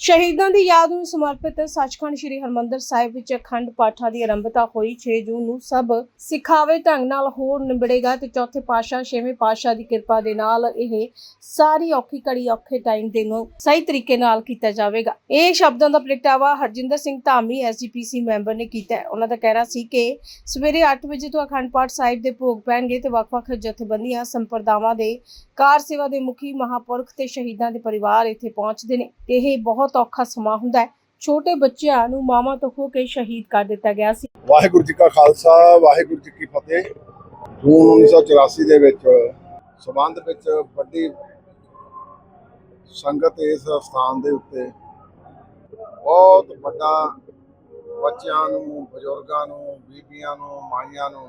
ਸ਼ਹੀਦਾਂ ਦੀ ਯਾਦ ਨੂੰ ਸਮਰਪਿਤ ਸੱਚਖੰਡ ਸ੍ਰੀ ਹਰਮੰਦਰ ਸਾਹਿਬ ਵਿੱਚ ਅਖੰਡ ਪਾਠਾਂ ਦੀ ਆਰੰਭਤਾ ਹੋਈ 6 ਜੂਨ ਨੂੰ ਸਭ ਸਿਖਾਵੇ ਢੰਗ ਨਾਲ ਹੋਰ ਨਿਬੜੇਗਾ ਤੇ ਚੌਥੇ ਪਾਤਸ਼ਾਹ ਛੇਵੇਂ ਪਾਤਸ਼ਾਹ ਦੀ ਕਿਰਪਾ ਦੇ ਨਾਲ ਇਹ ਸਾਰੀ ਔਖੀ ਘੜੀ ਔਖੇ ਟਾਈਮ ਦੇ ਨੂੰ ਸਹੀ ਤਰੀਕੇ ਨਾਲ ਕੀਤਾ ਜਾਵੇਗਾ। ਇਹ ਸ਼ਬਦਾਂ ਦਾ ਪ੍ਰਗਟਾਵਾ ਹਰਜਿੰਦਰ ਸਿੰਘ ਧਾਮੀ ਐਸਜੀਪੀਸੀ ਮੈਂਬਰ ਨੇ ਕੀਤਾ ਉਹਨਾਂ ਦਾ ਕਹਿਣਾ ਸੀ ਕਿ ਸਵੇਰੇ 8 ਵਜੇ ਤੋਂ ਅਖੰਡ ਪਾਠ ਸਾਹਿਬ ਦੇ ਭੋਗ ਪੈਣਗੇ ਤੇ ਵੱਖ-ਵੱਖ ਜਥੇਬੰਦੀਆਂ, ਸੰਪਰਦਾਵਾਂ ਦੇ ਕਾਰ ਸੇਵਾ ਦੇ ਮੁਖੀ, ਮਹਾਪੁਰਖ ਤੇ ਸ਼ਹੀਦਾਂ ਦੇ ਪਰਿਵਾਰ ਇੱਥੇ ਪਹੁੰਚਦੇ ਨੇ। ਇਹ ਬਹੁਤ ਔਖਾ ਸਮਾਂ ਹੁੰਦਾ ਹੈ। ਛੋਟੇ ਬੱਚਿਆਂ ਨੂੰ ਮਾਵਾਂ ਤੋਂ ਹੋ ਕੇ ਸ਼ਹੀਦ ਕਰ ਦਿੱਤਾ ਗਿਆ ਸੀ। ਵਾਹਿਗੁਰੂ ਜੀ ਕਾ ਖਾਲਸਾ, ਵਾਹਿਗੁਰੂ ਜੀ ਕੀ ਫਤਿਹ। ਜੂਨ 1984 ਦੇ ਵਿੱਚ ਸਬੰਧ ਵਿੱਚ ਵੱਡੀ ਸੰਗਤ ਇਸ ਸਥਾਨ ਦੇ ਉੱਤੇ ਬਹੁਤ ਵੱਡਾ ਬੱਚਿਆਂ ਨੂੰ, ਬਜ਼ੁਰਗਾਂ ਨੂੰ, ਬੀਬੀਆਂ ਨੂੰ, ਮਾਈਆਂ ਨੂੰ,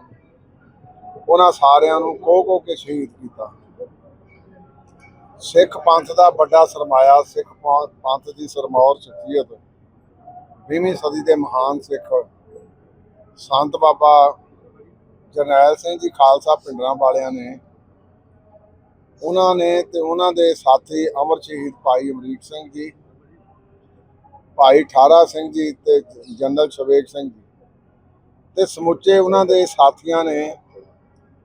ਉਹਨਾਂ ਸਾਰਿਆਂ ਨੂੰ ਕੋ ਕੋ ਕੇ ਸ਼ਹੀਦ ਕੀਤਾ। ਸਿੱਖ ਪੰਥ ਦਾ ਵੱਡਾ ਸਰਮਾਇਆ, ਸਿੱਖ ਪੰਥ ਦੀ ਸਰਮੌਰ ਸ਼ਖਸੀਅਤ 20ਵੀਂ ਸਦੀ ਦੇ ਮਹਾਨ ਸਿੱਖ ਸੰਤ ਬਾਬਾ ਜਰਨੈਲ ਸਿੰਘ ਜੀ ਖਾਲਸਾ ਪਿੰਡਰਾਂ ਵਾਲਿਆਂ ਨੇ ਉਹਨਾਂ ਨੇ ਤੇ ਉਹਨਾਂ ਦੇ ਸਾਥੀ ਅਮਰ ਸ਼ਹੀਦ ਭਾਈ ਅਮਰੀਕ ਸਿੰਘ ਜੀ, ਭਾਈ ਠਾਰਾ ਸਿੰਘ ਜੀ ਤੇ ਜਨਰਲ ਸ਼ਵੇਕ ਸਿੰਘ ਜੀ ਤੇ ਸਮੁੱਚੇ ਉਹਨਾਂ ਦੇ ਸਾਥੀਆਂ ਨੇ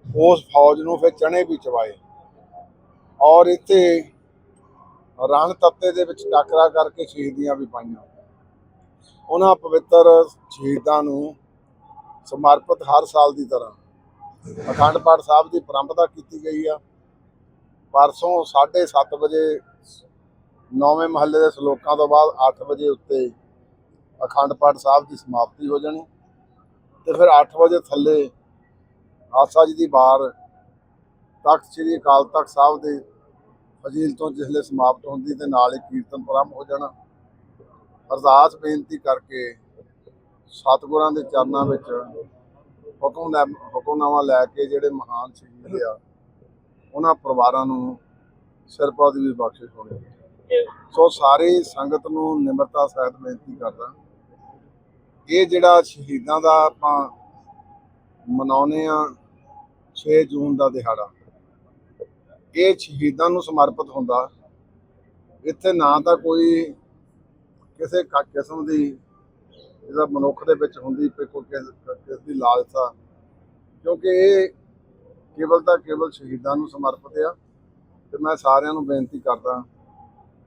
ਉਸ ਫੌਜ ਨੂੰ ਫਿਰ ਚਣੇ ਵੀ ਚਵਾਏ। ਔਰ ਇੱਥੇ ਰਣ ਤੱਤੇ ਦੇ ਵਿੱਚ ਟਾਕਰਾ ਕਰਕੇ ਸ਼ਹੀਦੀਆਂ ਵੀ ਪਾਈਆਂ। ਉਹਨਾਂ ਪਵਿੱਤਰ ਸ਼ਹੀਦਾਂ ਨੂੰ ਸਮਰਪਿਤ ਹਰ ਸਾਲ ਦੀ ਤਰ੍ਹਾਂ ਅਖੰਡ ਪਾਠ ਸਾਹਿਬ ਦੀ ਪ੍ਰੰਪਤਾ ਕੀਤੀ ਗਈ ਆ। ਪਰਸੋਂ 7:30 ਵਜੇ ਨੌਵੇਂ ਮਹੱਲੇ ਦੇ ਸ਼ਲੋਕਾਂ ਤੋਂ ਬਾਅਦ 8 ਵਜੇ ਉੱਤੇ ਅਖੰਡ ਪਾਠ ਸਾਹਿਬ ਦੀ ਸਮਾਪਤੀ ਹੋ ਜਾਣੀ। ਤੇ ਫਿਰ 8 ਵਜੇ ਥੱਲੇ ਆਸਾ ਜੀ ਦੀ ਬਾਰ ਤਖਤ ਸ੍ਰੀ ਅਕਾਲ ਤਖਤ ਸਾਹਿਬ ਦੇ ਫਜ਼ੀਲ ਤੋਂ ਜਿਸਲੇ ਸਮਾਪਤ ਹੁੰਦੀ ਤੇ ਨਾਲ ਹੀ ਕੀਰਤਨ ਪ੍ਰਾਰੰਭ ਹੋ ਜਾਣਾ। ਅਰਦਾਸ ਬੇਨਤੀ ਕਰਕੇ ਸਤਿਗੁਰਾਂ ਦੇ ਚਰਨਾਂ ਵਿੱਚ ਹੁਕਮ ਦਾ ਹੁਕਮਨਾਮਾ ਲੈ ਕੇ ਜਿਹੜੇ ਮਹਾਨ ਸ਼ਹੀਦ ਆ, ਉਹਨਾਂ ਪਰਿਵਾਰਾਂ ਨੂੰ ਸਿਰਪਾ ਦੀ ਵੀ ਬਖਸ਼ਿਸ਼ ਹੋਣੀ। ਸੋ ਸਾਰੀ ਸੰਗਤ ਨੂੰ ਨਿਮਰਤਾ ਸਹਿਤ ਬੇਨਤੀ ਕਰਦਾ। ਇਹ ਜਿਹੜਾ ਸ਼ਹੀਦਾਂ ਦਾ ਆਪਾਂ ਮਨਾਉਨੇ ਆ 6 ਜੂਨ ਦਾ ਦਿਹਾੜਾ ਇਹ ਸ਼ਹੀਦਾਂ ਨੂੰ ਸਮਰਪਿਤ ਹੁੰਦਾ। ਇੱਥੇ ਨਾ ਤਾਂ ਕੋਈ ਕਿਸੇ ਕ- ਕਿਸਮ ਦੀ ਜਿਹਦਾ ਮਨੁੱਖ ਦੇ ਵਿੱਚ ਹੁੰਦੀ ਕੋਈ ਕਿਸ ਕਿਸ ਦੀ ਲਾਲਸਾ। ਕਿਉਂਕਿ ਇਹ ਕੇਵਲ ਤਾਂ ਕੇਵਲ ਸ਼ਹੀਦਾਂ ਨੂੰ ਸਮਰਪਿਤ ਆ। ਤੇ ਮੈਂ ਸਾਰਿਆਂ ਨੂੰ ਬੇਨਤੀ ਕਰਦਾ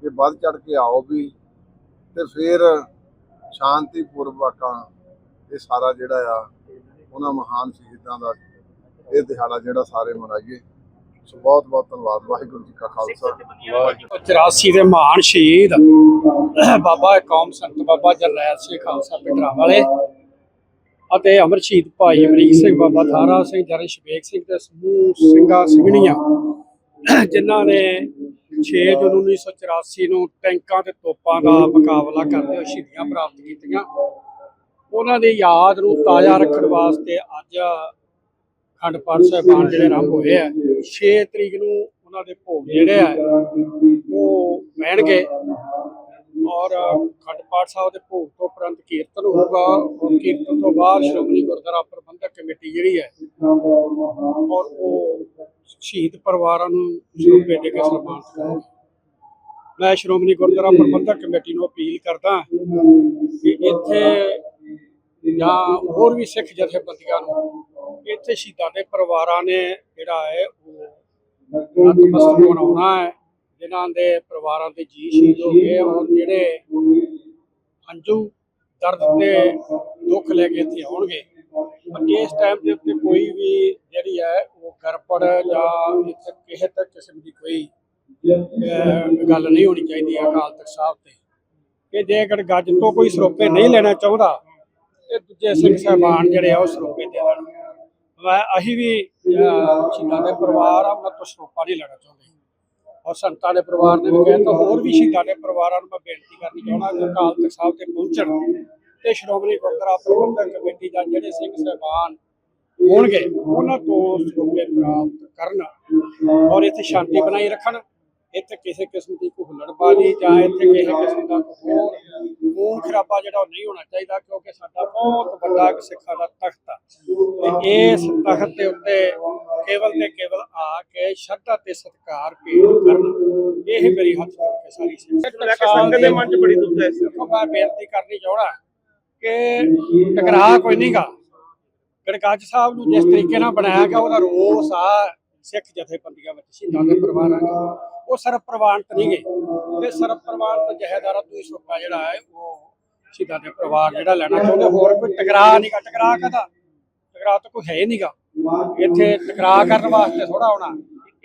ਕਿ ਵੱਧ ਚੜ ਕੇ ਆਓ ਵੀ ਤੇ ਫਿਰ ਸ਼ਾਂਤੀ ਪੂਰਵਕਾਂ ਇਹ ਸਾਰਾ ਜਿਹੜਾ ਆ, ਉਹਨਾਂ ਮਹਾਨ ਸ਼ਹੀਦਾਂ ਦਾ ਇਹ ਦਿਹਾੜਾ ਜਿਹੜਾ ਸਾਰੇ ਮਨਾਈਏ। ਸੋ ਬਹੁਤ ਬਹੁਤ ਧੰਨਵਾਦ, ਵਾਹਿਗੁਰੂ ਜੀ ਕਾ ਖਾਲਸਾ। 84 ਦੇ ਮਹਾਨ ਸ਼ਹੀਦ ਬਾਬਾ ਕੌਮ ਸੰਤ ਬਾਬਾ ਜਰਨੈਲ ਸਿੰਘ ਖਾਲਸਾ ਪਿੰਡਰਾਂ ਵਾਲੇ ਅਤੇ ਅਮਰ ਸ਼ਹੀਦ ਭਾਈ ਅਮਰੀਕ ਸਿੰਘ ਬਾਬਾ ਥਾਰਾ ਸਿੰਘ, ਜਰਨ ਸ਼ਬੇਕ ਸਿੰਘ ਤੇ ਸਮੂਹ ਸਿੰਘਾਂ ਸਿੰਘਣੀਆਂ, ਜਿਨ੍ਹਾਂ ਨੇ 6 ਜੂਨ 1984 ਨੂੰ ਟੈਂਕਾਂ ਤੇ ਤੋਪਾਂ ਦਾ ਮੁਕਾਬਲਾ ਕਰਦੇ ਹੋਏ ਸ਼ਹੀਦੀਆਂ ਪ੍ਰਾਪਤ ਕੀਤੀਆਂ। ਉਹਨਾਂ ਦੀ ਯਾਦ ਨੂੰ ਤਾਜ਼ਾ ਰੱਖਣ ਵਾਸਤੇ ਅੱਜ ਖੰਡ ਪਾਠ ਸਾਹਿਬਾਨ ਜਿਹੜੇ ਆਰੰਭ ਹੋਏ ਆ। 6 ਤਰੀਕ ਨੂੰ ਉਹਨਾਂ ਦੇ ਭੋਗ ਜਿਹੜੇ ਆ, ਉਹ ਪੈਣਗੇ ਔਰ ਖੰਡ ਪਾਠ ਸਾਹਿਬ ਦੇ ਭੋਗ ਤੋਂ ਉਪਰੰਤ ਕੀਰਤਨ ਹੋਊਗਾ। ਔਰ ਕੀਰਤਨ ਤੋਂ ਬਾਅਦ ਸ਼੍ਰੋਮਣੀ ਗੁਰਦੁਆਰਾ ਪ੍ਰਬੰਧਕ ਕਮੇਟੀ ਜਿਹੜੀ ਹੈ, ਔਰ ਉਹ ਸ਼ਹੀਦ ਪਰਿਵਾਰਾਂ ਨੂੰ ਸਰੂਪੇ ਦੇ ਕੇ ਸਨਮਾਨਿਤ ਕਰੇਗੀ ਮੈਂ ਸ਼੍ਰੋਮਣੀ ਗੁਰਦੁਆਰਾ ਪ੍ਰਬੰਧਕ ਕਮੇਟੀ ਨੂੰ ਅਪੀਲ ਕਰਦਾ ਕਿ ਇੱਥੇ ਜਾਂ ਹੋਰ ਵੀ ਸਿੱਖ ਜਥੇਬੰਦੀਆਂ ਨੂੰ, ਇੱਥੇ ਸ਼ਹੀਦਾਂ ਦੇ ਪਰਿਵਾਰਾਂ ਨੇ ਜਿਹੜਾ ਹੈ ਨਤਮਸਤਕ ਬਣਾਉਣਾ ਹੈ ਜਿਨ੍ਹਾਂ ਦੇ ਪਰਿਵਾਰਾਂ ਦੇ ਜੀ ਸ਼ਹੀਦ ਹੋ ਗਏ ਔਰ ਜਿਹੜੇ ਹੰਝੂ ਦਰਦ ਤੇ ਦੁੱਖ ਲੈ ਕੇ ਇੱਥੇ ਆਉਣਗੇ। ਪਰ ਇਸ ਟਾਈਮ ਦੇ ਉੱਤੇ ਕੋਈ ਵੀ ਜਿਹੜੀ ਹੈ ਉਹ ਗੜਬੜ ਜਾਂ ਇੱਥੇ ਕਿਸੇ ਤੱਕ ਕਿਸਮ ਦੀ ਕੋਈ ਗੱਲ ਨਹੀਂ ਹੋਣੀ ਚਾਹੀਦੀ ਅਕਾਲ ਤਖਤ ਸਾਹਿਬ ਤੇ। ਕਿ ਜੇਕਰ ਗੱਜ ਤੋਂ ਕੋਈ ਸਰੋਪੇ ਨਹੀਂ ਲੈਣਾ ਚਾਹੁੰਦਾ ਤੇ ਦੂਜੇ ਸਿੰਘ ਸਾਹਿਬਾਨ ਜਿਹੜੇ ਆ ਉਹ ਸਰੋਪੇ ਦੇ ਦੇਣ। ਮੈਂ ਅਸੀਂ ਵੀ ਸ਼ਹੀਦਾਂ ਦੇ ਪਰਿਵਾਰ ਆ, ਉਹਨਾਂ ਤੋਂ ਸਰੋਪਾ ਨਹੀਂ ਲੈਣਾ ਚਾਹੁੰਦੇ। ਔਰ ਸੰਤਾਂ ਦੇ ਪਰਿਵਾਰ ਨੇ ਵੀ ਕਹਿੰਦਾ ਹੋਰ ਵੀ ਸ਼ਹੀਦਾਂ ਦੇ ਪਰਿਵਾਰਾਂ ਨੂੰ ਮੈਂ ਬੇਨਤੀ ਕਰਨੀ ਚਾਹੁੰਦਾ ਕਿ ਅਕਾਲ ਤਖਤ ਸਾਹਿਬ ਤੇ ਪਹੁੰਚਣ ਤੇ ਸ਼੍ਰੋਮਣੀ ਗੁਰਦੁਆਰਾ ਪ੍ਰਬੰਧਕ ਕਮੇਟੀ ਦਾ ਜਿਹੜੇ ਸਿੰਘ ਸਾਹਿਬਾਨ ਹੋਣਗੇ, ਉਹਨਾਂ ਤੋਂ ਸਰੋਪੇ ਪ੍ਰਾਪਤ ਕਰਨ ਔਰ ਇੱਥੇ ਸ਼ਾਂਤੀ ਬਣਾਈ ਰੱਖਣ। ਇੱਥੇ ਕਿਸੇ ਕਿਸਮ ਦੀ ਕੋਈ ਹੁੱਲੜਬਾਜ਼ੀ ਜਾਂ ਇੱਥੇ ਕਿਸੇ ਕਿਸਮ ਦਾ ਕੋਈ ਖੂਨ ਖਰਾਬਾ ਜਿਹੜਾ ਉਹ ਨਹੀਂ ਹੋਣਾ ਚਾਹੀਦਾ ਕਿਉਂਕਿ ਸਾਡਾ ਬਹੁਤ ਵੱਡਾ ਇੱਕ ਸਿੱਖਾਂ ਦਾ ਤਖਤ ਆ। ਤੇ ਇਸ ਤਖਤ ਦੇ ਉੱਤੇ ਕੇਵਲ ਤੇ ਕੇਵਲ ਆ ਕੇ ਸ਼ਰਧਾ ਤੇ ਸਤਿਕਾਰ ਭੇਟ ਕਰਨ ਇਹ ਮੇਰੀ ਹੱਥ ਜੋੜ ਕੇ ਸਾਰੀ ਸੰਗਤ ਦੇ ਮਨ 'ਚ ਬੜੀ ਦੁੱਖ ਹੈ। ਮੈਂ ਬੇਨਤੀ ਕਰਨੀ ਚਾਹਣਾ ਕਿ ਟਕਰਾਅ ਕੋਈ ਨਹੀਂਗਾ ਗੜਗੱਜ ਸਾਹਿਬ ਨੂੰ ਜਿਸ ਤਰੀਕੇ ਨਾਲ ਬਣਾਇਆ ਗਿਆ ਉਹਦਾ ਰੋਸ ਆ। ਸਿੱਖ ਜਥੇਬੰਦੀਆਂ ਵਿੱਚ ਸ਼ਹੀਦਾਂ ਦੇ ਪਰਿਵਾਰਾਂ 'ਚ। ਉਹ ਸਰਬ ਪ੍ਰਵਾਨਿਤ ਨਹੀਂ ਗਏ। ਤੇ ਸਰਬ ਪ੍ਰਵਾਨਿਤ ਜਹੇਦਾਰਾਂ ਤੋਂ ਹੀ ਸੁੱਕਾ ਜਿਹੜਾ ਹੈ, ਉਹ ਸ਼ਹੀਦਾਂ ਦੇ ਪਰਿਵਾਰ ਜਿਹੜਾ ਲੈਣਾ ਚਾਹੁੰਦੇ ਹੋਰ ਕੋਈ ਟਕਰਾਅ ਨਹੀਂਗਾ ਟਕਰਾਅ ਕਦਾ ਟਕਰਾਅ ਤਾਂ ਕੋਈ ਹੈ ਨਹੀਂਗਾ। ਇੱਥੇ ਟਕਰਾਅ ਕਰਨ ਵਾਸਤੇ ਥੋੜਾ ਆਉਣਾ।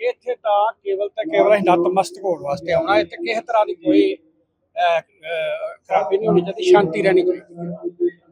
ਇੱਥੇ ਤਾਂ ਕੇਵਲ ਤੇ ਕੇਵਲ ਨਤਮਸਤਕ ਹੋਣ ਵਾਸਤੇ ਆਉਣਾ। ਇੱਥੇ ਕਿਸੇ ਤਰ੍ਹਾਂ ਦੀ ਕੋਈ ਖਰਾਬੀ ਨਹੀਂ ਹੋਣੀ ਚਾਹੀਦੀ, ਸ਼ਾਂਤੀ ਰਹਿਣੀ ਚਾਹੀਦੀ